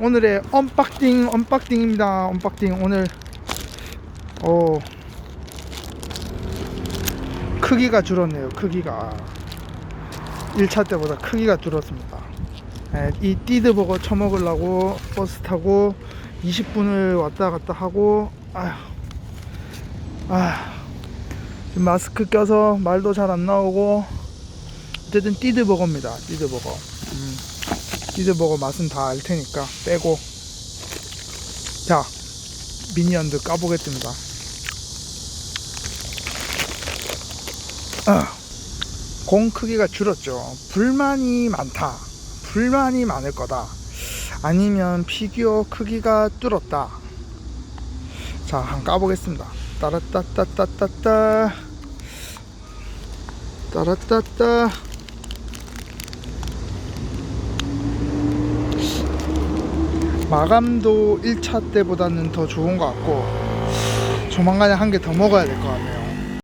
오늘의 언박싱 언박싱입니다. 언박싱 오늘 오 크기가 줄었네요 크기가. 1차 때보다 크기가 줄었습니다. 예, 이 띠드버거 처먹으려고 버스 타고 20분을 왔다 갔다 하고 아휴 아 마스크 껴서 말도 잘 안 나오고 어쨌든 띠드버거입니다 띠드버거. 음, 띠드버거 맛은 다 알 테니까 빼고. 자 미니언들 까보겠습니다. 아, 공 크기가 줄었죠. 불만이 많다. 불만이 많을 거다. 아니면 피규어 크기가 뚫었다. 자 한번 까보겠습니다. 따라따따따따따. 따라따따 마감도 1차 때보다는 더 좋은 것 같고 조만간에 한 개 더 먹어야 될 것 같네요